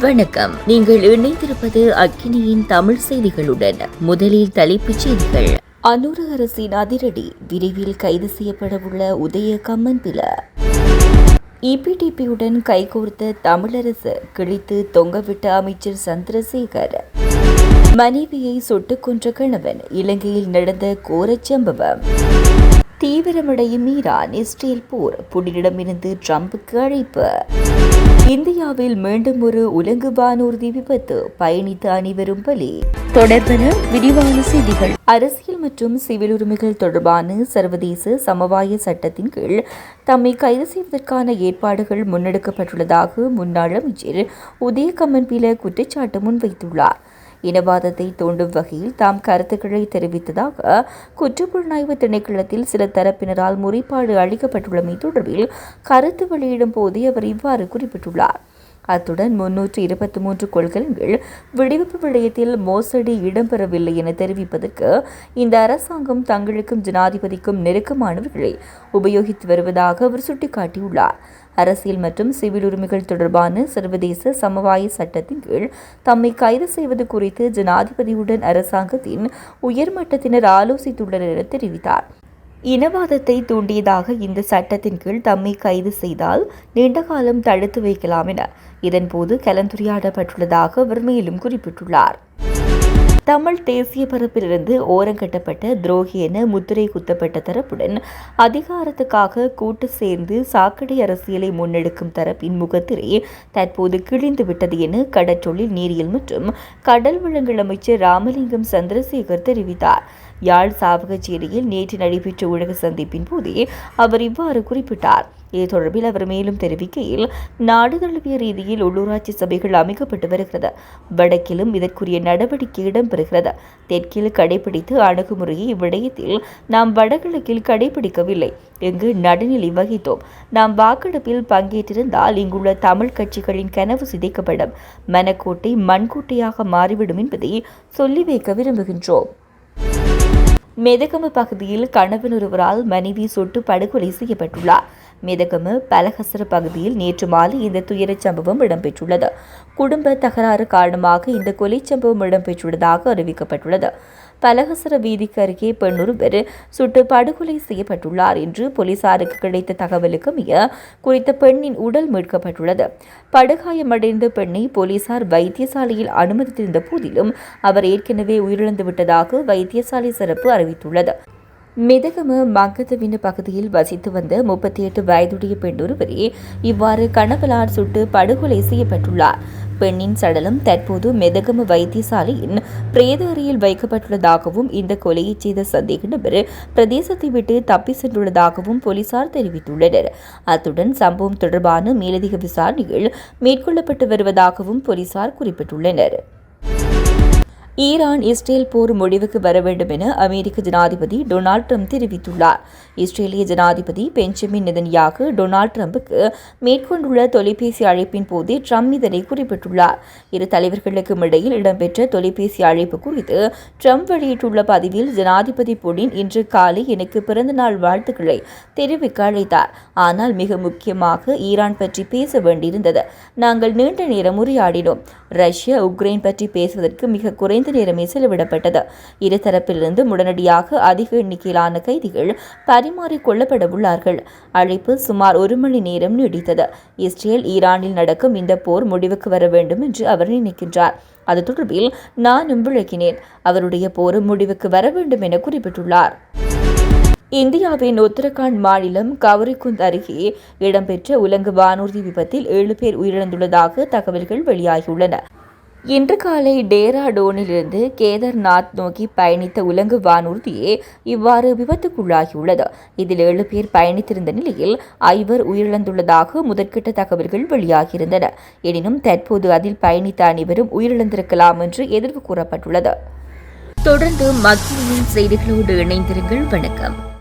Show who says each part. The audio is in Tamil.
Speaker 1: வணக்கம். நீங்கள் இணைந்திருப்பது அக்கினியின் தமிழ் செய்திகளுடன். முதலில் தலைப்புச் செய்திகள். அனூர அரசின் அதிரடி விரைவில் கைது செய்யப்படவுள்ள உதய கம்மன்பில இபிடிபியுடன் கைகோர்த்த தமிழரசு கிழித்து தொங்கவிட்ட அமைச்சர் சந்திரசேகர். மனைவியை சுட்டுக் கொன்ற கணவன் இலங்கையில் நடந்த கோரச் சம்பவம். தீவிரமடையும் ஈரான் இஸ்ரேல் போர் புடினிடமிருந்து ட்ரம்புக்கு அழைப்பு. இந்தியாவில் மீண்டும் ஒரு உலங்கு வானூர்தி விபத்து பயணித்த அனைவரும் பலி. தொடர்பன விரிவான செய்திகள். அரசியல் மற்றும் சிவில் உரிமைகள் தொடர்பான சர்வதேச சமவாய சட்டத்தின் கீழ் தம்மை கைது செய்வதற்கான ஏற்பாடுகள் முன்னெடுக்கப்பட்டுள்ளதாக முன்னாள் அமைச்சர் உதயகம்மன் பில குற்றச்சாட்டு முன்வைத்துள்ளார். இனவாதத்தை தூண்டும் வகையில் தாம் கருத்துக்களை தெரிவித்ததாக குற்றப்புலனாய்வு திணைக்களத்தில் சில தரப்பினரால் முறைப்பாடு அளிக்கப்பட்டுள்ளமை தொடர்பில் கருத்து வெளியிடும் போதே அவர் இவ்வாறு குறிப்பிட்டுள்ளார். அத்துடன் முன்னூற்று இருபத்தி மூன்று கொள்கைகள் விடுவிப்பு விடயத்தில் மோசடி இடம்பெறவில்லை என தெரிவிப்பதற்கு இந்த அரசாங்கம் தங்களுக்கும் ஜனாதிபதிக்கும் நெருக்கமானவர்களை உபயோகித்து வருவதாக அவர் சுட்டிக்காட்டியுள்ளார். அரசியல் மற்றும் சிவில் உரிமைகள் தொடர்பான சர்வதேச சமவாய சட்டத்தின் கீழ் தம்மை கைது செய்வது குறித்து ஜனாதிபதியுடன் அரசாங்கத்தின் உயர்மட்டத்தினர் ஆலோசித்துள்ளனர் என தெரிவித்தார். இனவாதத்தை தூண்டியதாக இந்த சட்டத்தின் கீழ் தம்மை கைது செய்தால் நீண்ட காலம் தடுத்து வைக்கலாம் என. இதன்போது கலந்துரையாடப்பட்டுள்ளதாக அவர் மேலும் குறிப்பிட்டுள்ளார். தமிழ் தேசிய பரப்பிலிருந்து ஓரங்கட்டப்பட்ட துரோகி என முத்திரை குத்தப்பட்ட தரப்புடன் அதிகாரத்துக்காக கூட்டு சேர்ந்து சாக்கடை அரசியலை முன்னெடுக்கும் தரப்பின் முகத்திரை தற்போது கிழிந்து விட்டது என கடற்றொழில் நீரியல் மற்றும் கடல் வளங்கள் அமைச்சர் ராமலிங்கம் சந்திரசேகர் தெரிவித்தார். யாழ் சாவகச்சேரியில் நேற்று நடைபெற்ற ஊடக சந்திப்பின் போதே அவர் இவ்வாறு குறிப்பிட்டார். இது தொடர்பில் அவர் மேலும் தெரிவிக்கையில் நாடு தழுவிய ரீதியில் உள்ளூராட்சி சபைகள் அமைக்கப்பட்டு வருகிறது. வடக்கிலும் இதற்குரிய நடவடிக்கை இடம்பெறுகிறது. தெற்கில் கடைபிடித்து அணுகுமுறையை இவ்விடயத்தில் நாம் வடகிழக்கில் கடைபிடிக்கவில்லை. இங்கு நடுநிலை வகித்தோம். நாம் வாக்கெடுப்பில் பங்கேற்றிருந்தால் இங்குள்ள தமிழ் கட்சிகளின் கனவு சிதைக்கப்படும். மனக்கோட்டை மண்கோட்டையாக மாறிவிடும் என்பதை சொல்லி வைக்க விரும்புகின்றோம். மெதகம பகுதியில் கணவன் ஒருவரால் மனைவி சுட்டு படுகொலை செய்யப்பட்டுள்ளார். மெதகம பலகசர பகுதியில் நேற்று மாலை இந்த துயரச் சம்பவம் இடம்பெற்றுள்ளது. குடும்ப தகராறு காரணமாக இந்த கொலை சம்பவம் இடம்பெற்றுள்ளதாக அறிவிக்கப்பட்டுள்ளது. பலகசர வீதிக்கு அருகே பெண்ணொருவர் சுட்டு படுகொலை செய்யப்பட்டுள்ளார் என்று போலீசாருக்கு கிடைத்த தகவலுக்கு மிக குறித்த பெண்ணின் உடல் மீட்கப்பட்டுள்ளது. படுகாயமடைந்த பெண்ணை போலீசார் வைத்தியசாலையில் அனுமதித்திருந்த போதிலும் அவர் ஏற்கனவே உயிரிழந்து விட்டதாக வைத்தியசாலை சிறப்பு அறிவித்துள்ளது. மிதகம மங்கதவின பகுதியில் வசித்து வந்த முப்பத்தி எட்டு வயதுடைய பெண்ணொருவரே இவ்வாறு கணவலால் சுட்டு படுகொலை செய்யப்பட்டுள்ளார். பெண்ணின் சடலம் தற்போது மெதகம வைத்தியசாலையின் பிரேத அறையில் வைக்கப்பட்டுள்ளதாகவும் இந்த கொலையை செய்த சந்தேக நபர் பிரதேசத்தை விட்டு தப்பி சென்றுள்ளதாகவும் போலீசார் தெரிவித்துள்ளனர். அத்துடன் சம்பவம் தொடர்பான மேலதிக விசாரணைகள் மேற்கொள்ளப்பட்டு வருவதாகவும் போலீசார் குறிப்பிட்டுள்ளனர். ஈரான் இஸ்ரேல் போர் முடிவுக்கு வர வேண்டும் என அமெரிக்க ஜனாதிபதி டொனால்ட் ட்ரம்ப் தெரிவித்துள்ளார். இஸ்ரேலிய ஜனாதிபதி பெஞ்சமின் நிதன்யாக டொனால்ட் ட்ரம்புக்கு மேற்கொண்டுள்ள தொலைபேசி அழைப்பின் போதே ட்ரம்ப் இதனை குறிப்பிட்டுள்ளார். இரு தலைவர்களுக்கும் இடையில் இடம்பெற்ற தொலைபேசி அழைப்பு குறித்து ட்ரம்ப் வெளியிட்டுள்ள பதிவில் ஜனாதிபதி புடின் இன்று காலை எனக்கு பிறந்தநாள் வாழ்த்துக்களை தெரிவிக்க அழைத்தார். ஆனால் மிக முக்கியமாக ஈரான் பற்றி பேச வேண்டியிருந்தது. நாங்கள் நீண்ட நேரம் உரையாடினோம். ரஷ்யா உக்ரைன் பற்றி பேசுவதற்கு மிக குறைந்த நேரமே செலவிடப்பட்டது. இருதரப்பிலிருந்து உடனடியாக அதிக எண்ணிக்கையிலான கைதிகள் பரிமாறிக்கொள்ளப்பட உள்ளார்கள். அழைப்பு சுமார் ஒரு மணி நேரம் நீடித்தது. இஸ்ரேல் ஈரானில் நடக்கும் இந்த போர் முடிவுக்கு வர வேண்டும் என்று அவர் நினைக்கின்றார். அது தொடர்பில் நானும் விளக்கினேன். அவருடைய போரும் முடிவுக்கு வர வேண்டும் என குறிப்பிட்டுள்ளார். இந்தியாவின் உத்தரகாண்ட் மாநிலம் கவரிகுந்த் அருகே இடம்பெற்ற உலங்கு வானூர்தி விபத்தில் ஏழு பேர் உயிரிழந்துள்ளதாக தகவல்கள் வெளியாகியுள்ளன. இன்று காலை டேராடோனிலிருந்து கேதர்நாத் நோக்கி பயணித்த உலங்கு வானூர்தியே இவ்வாறு விபத்துக்குள்ளாகியுள்ளது. இதில் ஏழு பேர் பயணித்திருந்த நிலையில் ஐவர் உயிரிழந்துள்ளதாக முதற்கட்ட தகவல்கள் வெளியாகியிருந்தன. எனினும் தற்போது அதில் பயணித்த அனைவரும் உயிரிழந்திருக்கலாம் என்று எதிர்வு கூறப்பட்டுள்ளது. தொடர்ந்து மக்களின் செய்திகளோடு இணைந்திருங்கள். வணக்கம்.